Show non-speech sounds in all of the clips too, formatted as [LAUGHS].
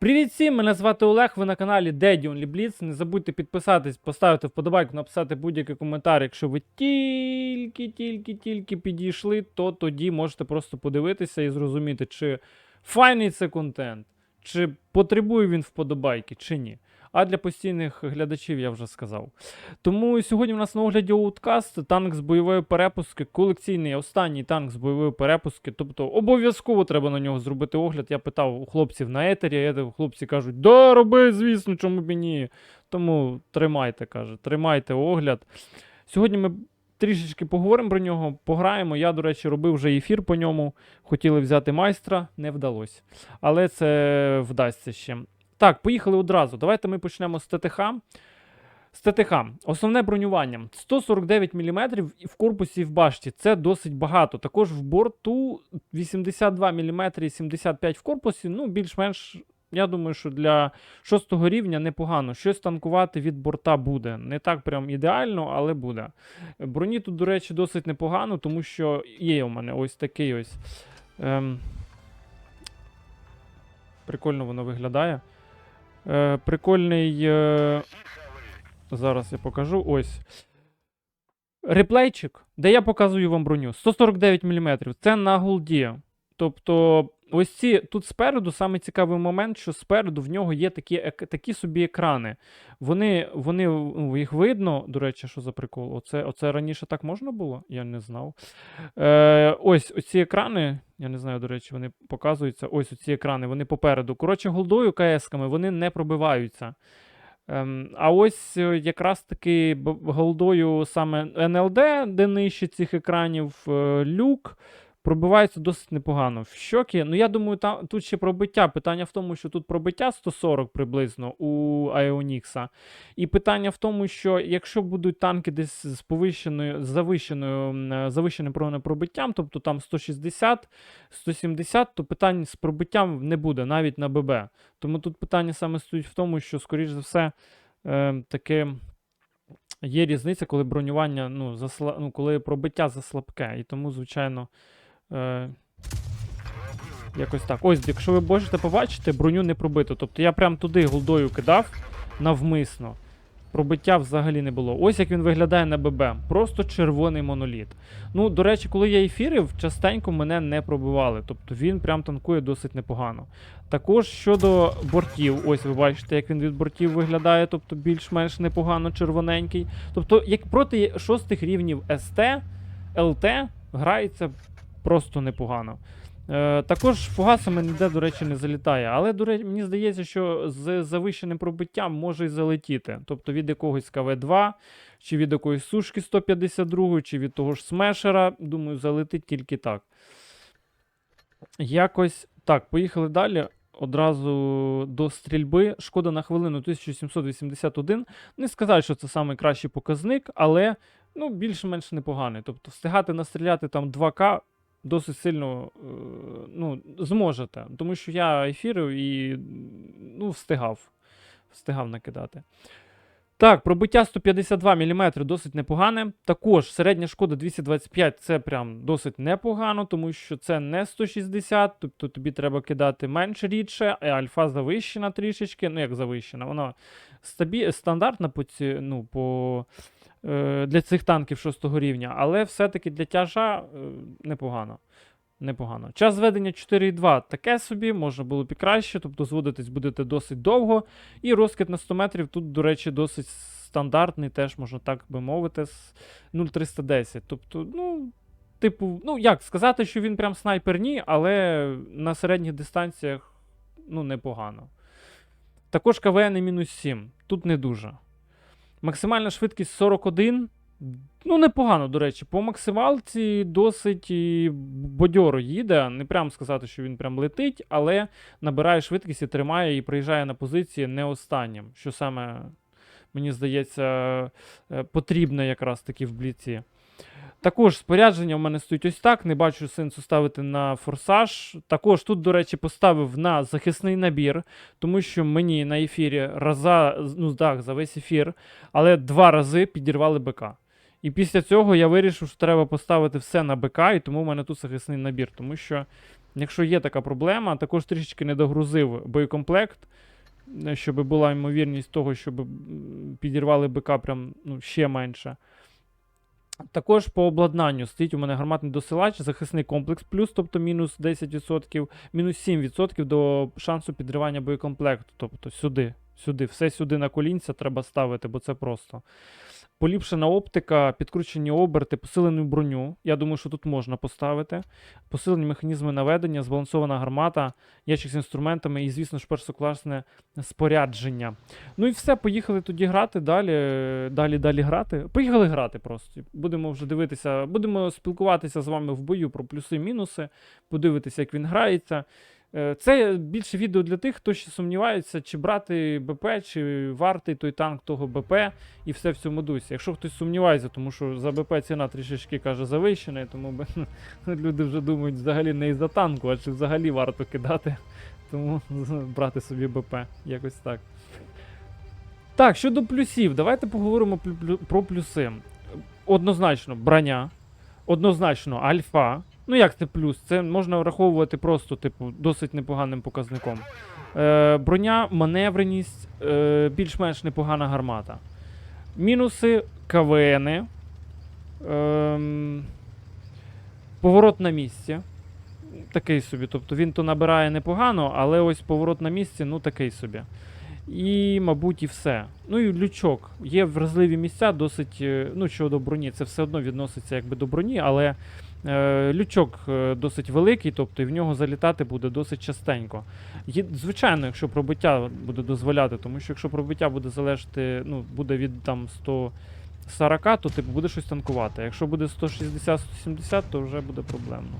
Привіт всім! Мене звати Олег. Ви на каналі Daddy Only Blitz. Не забудьте підписатись, поставити вподобайку, написати будь-який коментар. Якщо ви тільки-тільки-тільки підійшли, то тоді можете просто подивитися і зрозуміти, чи файний це контент, чи потребує він вподобайки, чи ні. А для постійних глядачів я вже сказав. Тому сьогодні в нас на огляді Outkast, танк з бойової перепустки, колекційний останній танк з бойової перепустки. Тобто обов'язково треба на нього зробити огляд. Я питав у хлопців на етері, а хлопці кажуть, да, роби, звісно, чому б ні. Тому тримайте, каже, тримайте огляд. Сьогодні ми трішечки поговоримо про нього, пограємо. Я, до речі, робив вже ефір по ньому. Хотіли взяти майстра, не вдалося. Але це вдасться ще. Так, поїхали одразу. Давайте ми почнемо з ТТХ. З ТТХ. Основне бронювання 149 мм в корпусі і в башті. Це досить багато. Також в борту 82 мм і 75 в корпусі. Ну, більш-менш, я думаю, що для шостого рівня непогано. Щось танкувати від борта буде. Не так прям ідеально, але буде. Броні тут, до речі, досить непогано, тому що є у мене ось такий ось. Ем... Прикольно воно виглядає. Е, прикольний. Е... Зараз я покажу. Ось. Реплейчик, де я показую вам броню. 149 мм. Це на голді. Тобто, ось ці тут спереду саме цікавий момент, що спереду в нього є такі такі собі екрани. Вони, вони ну, їх видно. До речі, що за прикол? Оце, оце раніше так можна було? Я не знав. Е, ось оці екрани. Я не знаю, до речі, вони показуються. Ось оці екрани, вони попереду. Коротше, голдою КС-ками вони не пробиваються. Ем, а ось е, якраз таки голдою саме NLD, де нижче цих екранів, е, люк. Пробивається досить непогано. В щоки, ну я думаю, там тут ще пробиття. Питання в тому, що тут пробиття 140 приблизно у Ionix. І питання в тому, що якщо будуть танки десь з повищеною, завищеною, е, завищеним пробиттям, тобто там 160, 170, то питань з пробиттям не буде навіть на ББ. Тому тут питання саме стоїть в тому, що, скоріш за все, е, таке є різниця, коли бронювання, ну, засла... ну, коли пробиття заслабке. І тому, звичайно, е... якось так. Ось, якщо ви можете побачити, броню не пробито. Тобто я прям туди голдою кидав навмисно. Пробиття взагалі не було. Ось як він виглядає на ББ. Просто червоний моноліт. Ну, до речі, коли я ефірив, частенько мене не пробивали. Тобто він прям танкує досить непогано. Також щодо бортів, ось ви бачите, як він від бортів виглядає, тобто більш-менш непогано червоненький. Тобто, як проти шостих рівнів СТ, ЛТ грається просто непогано. Е, також фугасами ніде, до речі, не залітає. Але, до речі, мені здається, що з завищеним пробиттям може й залетіти. Тобто від якогось КВ-2, чи від якоїсь сушки 152, чи від того ж смешера. Думаю, залетить тільки так. Якось так, поїхали далі. Одразу до стрільби. Шкода на хвилину 1781. Не сказати, що це найкращий показник, але ну, більш-менш непоганий. Тобто встигати настріляти там 2К досить сильно е, ну, зможете. Тому що я ефірив і ну, встигав. Встигав накидати. Так, пробиття 152 мм досить непогане. Також середня шкода 225 це прям досить непогано, тому що це не 160, тобто тобі треба кидати менше рідше, а альфа завищена трішечки. Ну, як завищена, вона стабі... стандартна по, ці... ну, по... е, для цих танків 6 рівня, але все-таки для тяжа е, непогано. Непогано. Час зведення 4,2 таке собі, можна було б і краще, тобто зводитись будете досить довго. І розкид на 100 метрів тут, до речі, досить стандартний, теж можна так би мовити, з 0,310. Тобто, ну, типу, ну як сказати, що він прям снайпер ні, але на середніх дистанціях ну, непогано. Також КВН і мінус 7. Тут не дуже. Максимальна швидкість 41. Ну, непогано, до речі. По максималці досить бодьоро їде. Не прям сказати, що він прям летить, але набирає швидкість і тримає і приїжджає на позиції не останнім. Що саме, мені здається, потрібне потрібно якраз таки в бліці. Також спорядження в мене стоїть ось так. Не бачу сенсу ставити на форсаж. Також тут, до речі, поставив на захисний набір, тому що мені на ефірі раза, ну так, за весь ефір, але два рази підірвали БК. І після цього я вирішив, що треба поставити все на БК, і тому в мене тут захисний набір, тому що Якщо є така проблема, також трішечки не догрузив боєкомплект, е, щоб була ймовірність того, щоб підірвали БК прям ну, ще менше. Також по обладнанню стоїть у мене гарматний досилач, захисний комплекс плюс, тобто мінус 10%, мінус 7% до шансу підривання боєкомплекту. Тобто сюди, сюди, все сюди на колінця треба ставити, бо це просто. Поліпшена оптика, підкручені оберти, посилену броню. Я думаю, що тут можна поставити. Посилені механізми наведення, збалансована гармата, ящик з інструментами і, звісно ж, першокласне спорядження. Ну і все, поїхали тоді грати далі. Далі, далі грати. Поїхали грати просто. Будемо вже дивитися, будемо спілкуватися з вами в бою про плюси-мінуси, подивитися, як він грається. Е, Це більше відео для тих, хто ще сумнівається, чи брати БП, чи вартий той танк того БП, і все в цьому дусі. Якщо хтось сумнівається, тому що за БП ціна трішечки каже завищена, тому [LAUGHS] люди вже думають взагалі не із-за танку, а чи взагалі варто кидати. [LAUGHS] Тому [LAUGHS] брати собі БП. Якось так. Так, щодо плюсів, давайте поговоримо про плюси. Однозначно, броня, однозначно, альфа. Ну, як це плюс? Це можна враховувати просто, типу, досить непоганим показником. Е, броня, маневреність, е, більш-менш непогана гармата. Мінуси КВНи. Ем, поворот на місці. Такий собі. Тобто він то набирає непогано, але ось поворот на місці, ну такий собі. І, мабуть, і все. Ну і лючок. Є вразливі місця, досить. е, Ну, щодо броні, це все одно відноситься якби до броні, але е, лючок е, досить великий, тобто і в нього залітати буде досить частенько. Є, звичайно, якщо пробиття буде дозволяти, тому що якщо пробиття буде залежати, ну, буде від там 140, то типу буде щось танкувати. Якщо буде 160-170, то вже буде проблемно.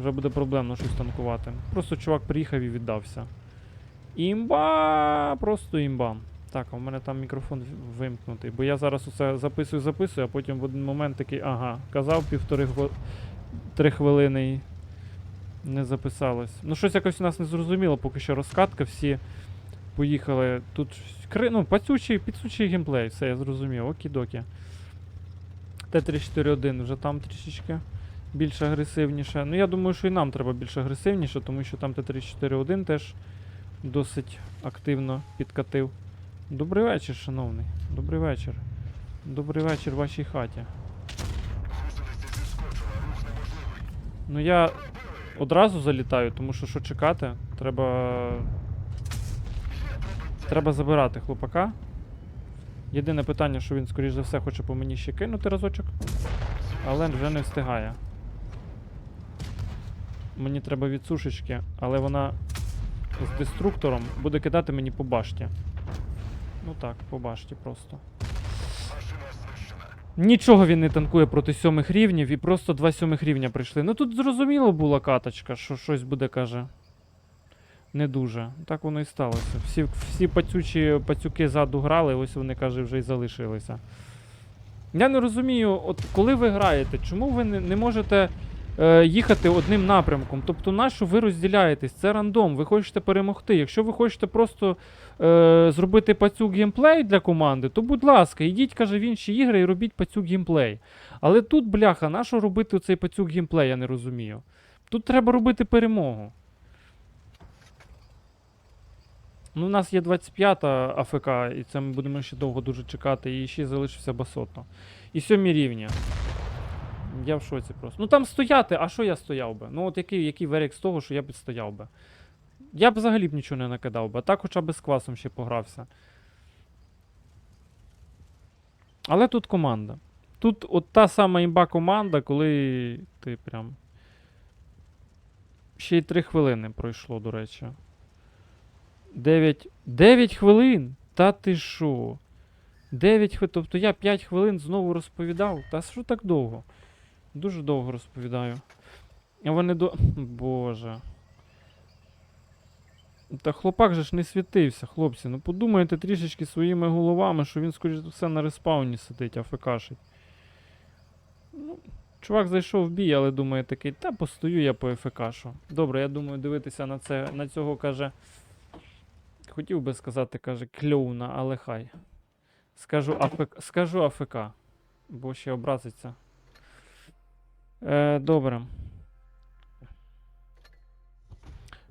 Вже буде проблемно щось танкувати. Просто чувак приїхав і віддався. Імба! Просто імба. Так, у мене там мікрофон вимкнутий, бо я зараз усе записую, записую, а потім в один момент такий, ага, казав півтори три хвилини і не записалось. Ну, щось якось у нас не зрозуміло, поки що розкатка, всі поїхали. Тут кри... ну, пацючий, підсучий геймплей, все, я зрозумів, окі-докі. Т-341 вже там трішечки більш агресивніше. Ну, я думаю, що і нам треба більш агресивніше, тому що там Т-341 теж досить активно підкатив. Добрий вечір, шановний. Добрий вечір. Добрий вечір вашій хаті. Ну я одразу залітаю, тому що що чекати? Треба. Треба забирати хлопака. Єдине питання, що він, скоріш за все, хоче по мені ще кинути разочок. Але вже не встигає. Мені треба від сушечки, але вона з деструктором буде кидати мені по башті. Ну так, по башті просто. Нічого він не танкує проти сьомих рівнів, і просто два сьомих рівня прийшли. Ну тут зрозуміло була каточка, що щось буде, каже. Не дуже. Так воно і сталося. Всі, всі пацючі пацюки ззаду грали, ось вони, каже, вже й залишилися. Я не розумію, от коли ви граєте, чому ви не, не можете їхати одним напрямком? Тобто, нащо ви розділяєтесь? Це рандом, ви хочете перемогти. Якщо ви хочете просто е, зробити пацюк геймплей для команди, то будь ласка, йдіть, каже, в інші ігри і робіть пацюк геймплей. Але тут, бляха, нащо робити цей пацюк геймплей, я не розумію. Тут треба робити перемогу. Ну, у нас є 25-та АФК, і це ми будемо ще довго дуже чекати, і ще залишився басотно. І сьомі рівня. Я в шоці просто. Ну там стояти, а що я стояв би? Ну от який, який верік з того, що я б стояв би. Я б взагалі б нічого не накидав би, а так хоча б з квасом ще погрався. Але тут команда. Тут от та сама імба команда, коли ти прям. Ще й 3 хвилини пройшло, до речі. 9. 9 хвилин? Та ти що? 9 хвилин. Тобто я 5 хвилин знову розповідав. Та що так довго? Дуже довго розповідаю. А вони до. Боже. Та хлопак же ж не світився, хлопці. Ну подумайте трішечки своїми головами, що він, скоріш за все, на респауні сидить, АФКшить. Ну, чувак зайшов в бій, але думає такий, та постою я по АФКшу. Добре, я думаю, дивитися на це, на цього каже. Хотів би сказати, каже, кльоуна, але хай. Скажу АФК, скажу АФК, бо ще образиться. Е, добре.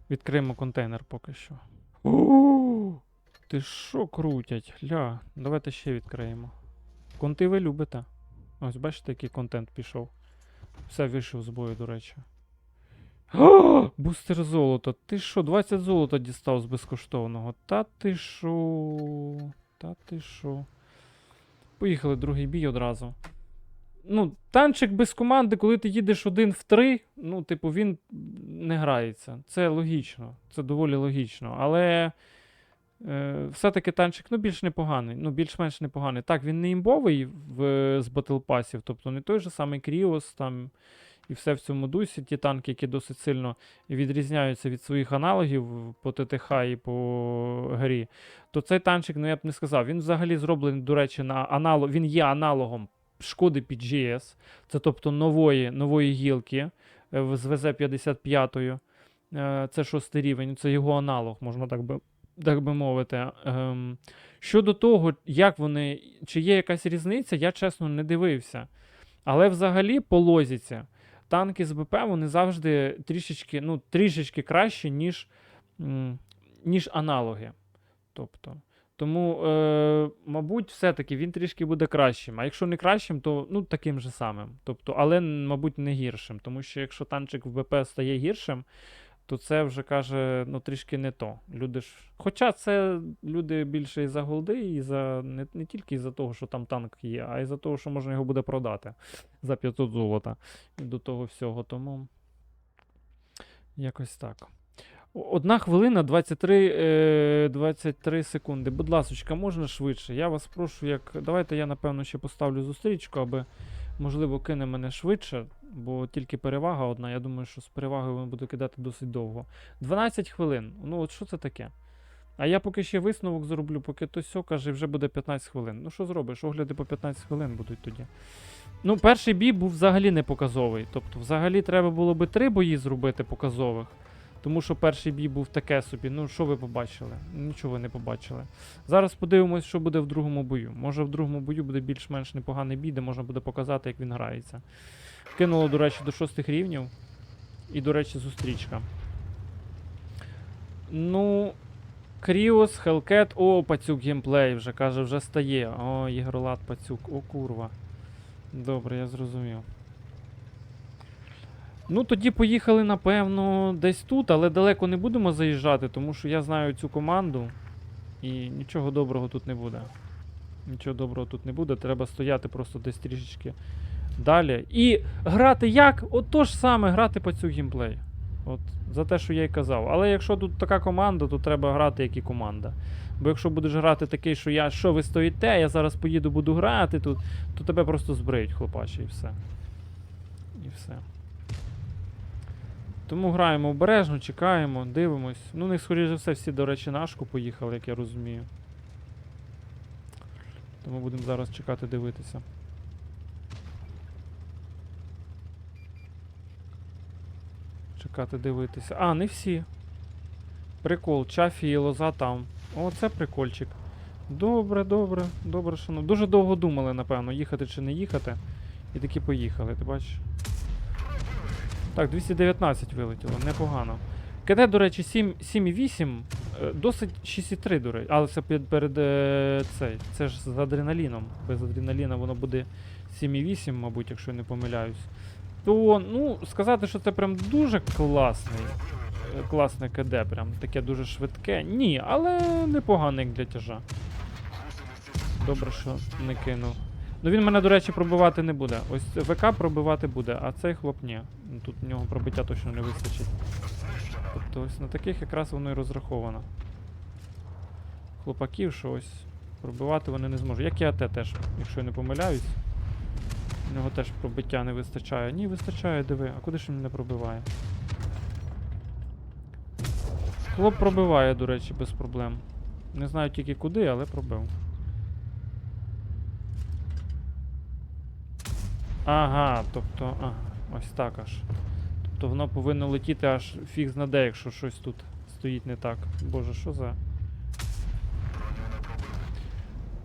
Відкриємо контейнер поки що. О, ти що крутять? Ля, давайте ще відкриємо. Конти ви любите. Ось бачите, який контент пішов. Все вийшов з бою, до речі. О, бустер золота. Ти що, 20 золота дістав з безкоштовного? Та ти що? Та ти що? Поїхали другий бій одразу. Ну, танчик без команди, коли ти їдеш один в три, ну, типу, він не грається. Це логічно. Це доволі логічно. Але е, все-таки танчик ну, більш непоганий. Ну, більш-менш непоганий. Так, він не імбовий в, з Passів, тобто не той же самий Кріос там і все в цьому дусі. Ті танки, які досить сильно відрізняються від своїх аналогів по ТТХ і по грі. То цей танчик, ну я б не сказав, він взагалі зроблений, до речі, на аналог. Він є аналогом шкоди PGS, це тобто нової, нової гілки е, з ВЗ-55. Е, Це шостий рівень, це його аналог, можна так би, так би мовити. Ем, Щодо того, як вони, чи є якась різниця, я чесно не дивився. Але взагалі по лозіці танки з БП вони завжди трішечки, ну, трішечки кращі, ніж, ніж аналоги. Тобто, тому, е, мабуть, все-таки він трішки буде кращим. А якщо не кращим, то ну, таким же самим. Тобто, але, мабуть, не гіршим. Тому що якщо танчик в БП стає гіршим, то це вже каже, ну, трішки не то. Люди ж. Хоча це люди більше і за голди, і за не, не тільки із-за того, що там танк є, а й за того, що можна його буде продати за 500 золота. І до того всього. Тому якось так. Одна хвилина 23, е, 23 секунди. Будь ласочка, можна швидше? Я вас прошу, як. Давайте я, напевно, ще поставлю зустрічку, аби, можливо, кине мене швидше, бо тільки перевага одна. Я думаю, що з перевагою він буде кидати досить довго. 12 хвилин. Ну, от що це таке? А я поки ще висновок зроблю, поки то сьо каже, вже буде 15 хвилин. Ну що зробиш? Огляди по 15 хвилин будуть тоді. Ну, перший бій був взагалі не показовий. Тобто, взагалі треба було би три бої зробити показових. Тому що перший бій був таке собі. Ну, що ви побачили? Нічого ви не побачили. Зараз подивимось, що буде в другому бою. Може, в другому бою буде більш-менш непоганий бій, де можна буде показати, як він грається. Кинуло, до речі, до шостих рівнів. І, до речі, зустрічка. Ну. Кріос, Хелкет, о, пацюк геймплей вже каже, вже стає. О, ігролад пацюк, о курва. Добре, я зрозумів. Ну, тоді поїхали, напевно, десь тут, але далеко не будемо заїжджати, тому що я знаю цю команду. І нічого доброго тут не буде. Нічого доброго тут не буде. Треба стояти просто десь трішечки далі. І грати як? От то ж саме грати по цю геймплей. От за те, що я й казав. Але якщо тут така команда, то треба грати як і команда. Бо якщо будеш грати такий, що я що ви стоїте, я зараз поїду, буду грати тут, то тебе просто збриють, хлопаче, і все. І все. Тому граємо обережно, чекаємо, дивимось. Ну, них, скоріше за все, всі, до речі, нашку поїхали, як я розумію. Тому будемо зараз чекати, дивитися. Чекати, дивитися. А, не всі. Прикол, Чафі і лоза там. О, це прикольчик. Добре, добре, добре, шановно. Дуже довго думали, напевно, їхати чи не їхати. І таки поїхали, ти бачиш? Так, 219 вилетіло, непогано. КД, до речі, 7 7,8, е, досить 6,3, до речі. Але це перед е, цей. Це ж з адреналіном. Без адреналіна воно буде 7,8, мабуть, якщо не помиляюсь. То, ну, сказати, що це прям дуже класний. е, Класне КД, прям таке дуже швидке. Ні, але непогане як для тяжа. Добре, що не кинув. Ну він мене, до речі, пробивати не буде. Ось ВК пробивати буде, а цей хлоп ні. Тут в нього пробиття точно не вистачить. Тобто ось на таких якраз воно і розраховано. Хлопаків, що ось пробивати вони не зможуть. Як і АТ теж, якщо я не помиляюсь. У нього теж пробиття не вистачає. Ні, вистачає, диви. А куди ж він не пробиває? Хлоп пробиває, до речі, без проблем. Не знаю тільки куди, але пробив. Ага, тобто. ага, Ось так аж. Тобто воно повинно летіти аж фіг знаде, якщо щось тут стоїть не так. Боже, що за.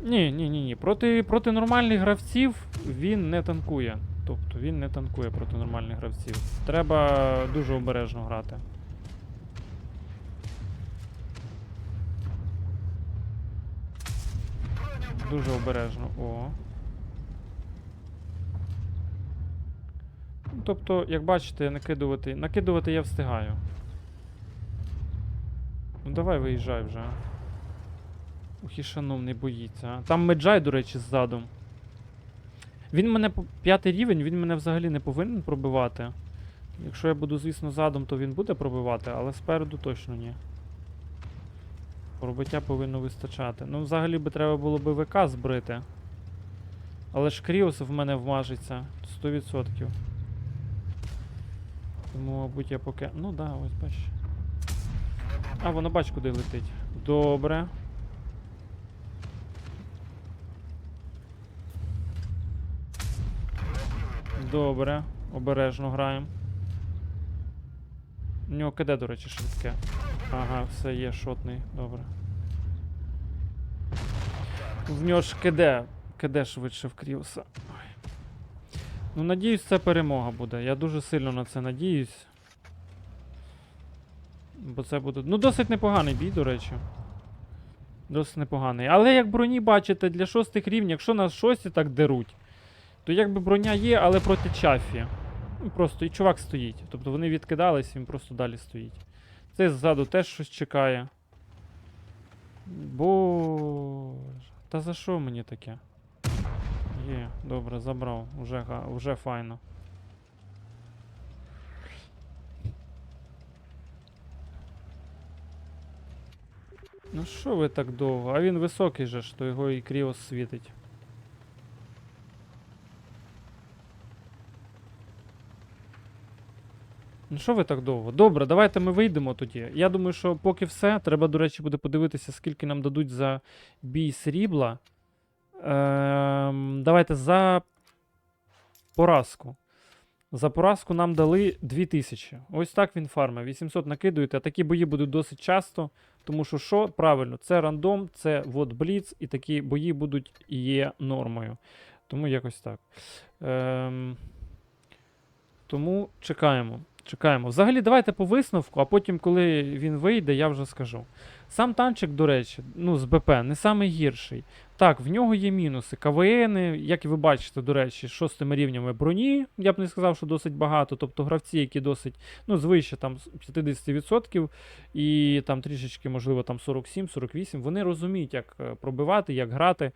Ні, ні, ні, ні. Проти проти нормальних гравців він не танкує. Тобто він не танкує проти нормальних гравців. Треба дуже обережно грати. Дуже обережно. О. Тобто, як бачите, накидувати. Накидувати я встигаю. Ну давай виїжджай вже. Ух і шановний боїться. Там меджай, до речі, ззаду. Він мене п'ятий рівень, він мене взагалі не повинен пробивати. Якщо я буду, звісно, задом, то він буде пробивати, але спереду точно ні. Пробиття повинно вистачати. Ну, взагалі би треба було би ВК збрити. Але ж Кріос в мене вмажеться 100%. Тому, мабуть, я поки. Ну да, ось бач. А, воно бач, куди летить. Добре. Добре. Обережно граємо. У нього КД, до речі, швидке. Ага, все є, шотний, добре. В нього ж КД. КД швидше в. Ой. Ну, надіюсь, це перемога буде. Я дуже сильно на це надіюсь. Бо це буде. Ну, досить непоганий бій, до речі. Досить непоганий. Але як броні бачите, для шостих рівнів, якщо нас шості так деруть, то якби броня є, але проти чафі. Ну, просто і чувак стоїть. Тобто вони відкидались, він просто далі стоїть. Це ззаду теж щось чекає. Боже. Та за що мені таке? Є, добре, забрав. Уже, уже файно. Ну що ви так довго? А він високий же то його і кріос світить. Ну що ви так довго? Добре, давайте ми вийдемо тоді. Я думаю, що поки все. Треба, до речі, буде подивитися, скільки нам дадуть за бій срібла. Ем, давайте за поразку. За поразку нам дали 2000. Ось так він фармить. 800 накидуєте. Такі бої будуть досить часто. Тому що що? Правильно, це рандом, це вот бліц, і такі бої будуть є нормою. Тому якось так. Ем, тому чекаємо. Чекаємо. Взагалі, давайте по висновку, а потім, коли він вийде, я вже скажу. Сам танчик, до речі, ну, з БП не самий гірший. Так, в нього є мінуси. КВН, як і ви бачите, до речі, з шостими рівнями броні. Я б не сказав, що досить багато. Тобто гравці, які досить, ну, звище там з 50% і там трішечки, можливо, там 47-48, вони розуміють, як е, пробивати, як грати.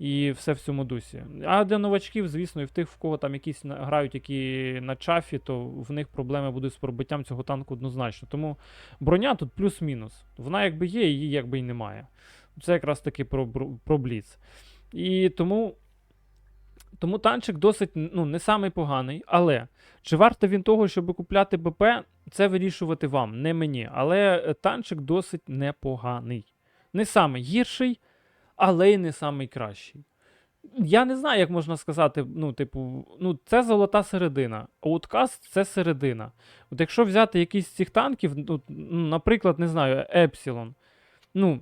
І все в цьому дусі. А для новачків, звісно, і в тих, в кого там якісь грають, які на чафі, то в них проблеми будуть з пробиттям цього танку однозначно. Тому броня тут плюс-мінус. Вона якби є, її якби і немає. Це якраз таки про, про бліц. І тому, тому танчик досить ну, не самий поганий. Але чи варто він того, щоб купляти БП, це вирішувати вам, не мені. Але е, танчик досить непоганий. Не самий гірший, але й не самий кращий. Я не знаю, як можна сказати, ну, типу, ну, це золота середина. Outcast це середина. От якщо взяти якийсь з цих танків, ну, наприклад, не знаю, Епсилон. Ну,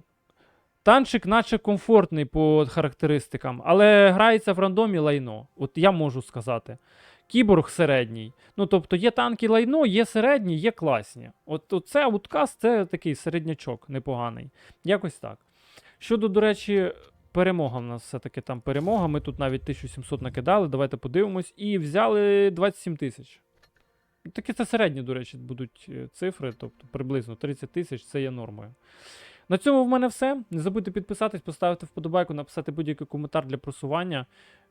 танчик, наче комфортний по характеристикам, але грається в рандомі лайно. От я можу сказати. Кіборг середній. Ну, тобто є танки лайно, є середні, є класні. От, от це Outcast, це такий середнячок непоганий. Якось так. Щодо, до речі, перемога в нас все-таки там перемога. Ми тут навіть 1700 накидали. Давайте подивимось. І взяли 27 тисяч. Такі це середні, до речі, будуть е, цифри, тобто приблизно 30 тисяч це є нормою. На цьому в мене все. Не забудьте підписатись, поставити вподобайку, написати будь-який коментар для просування.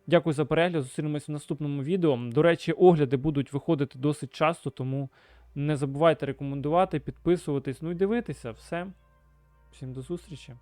Дякую за перегляд. Зустрінемось в наступному відео. До речі, огляди будуть виходити досить часто, тому не забувайте рекомендувати, підписуватись, ну і дивитися. Все. Всім до зустрічі.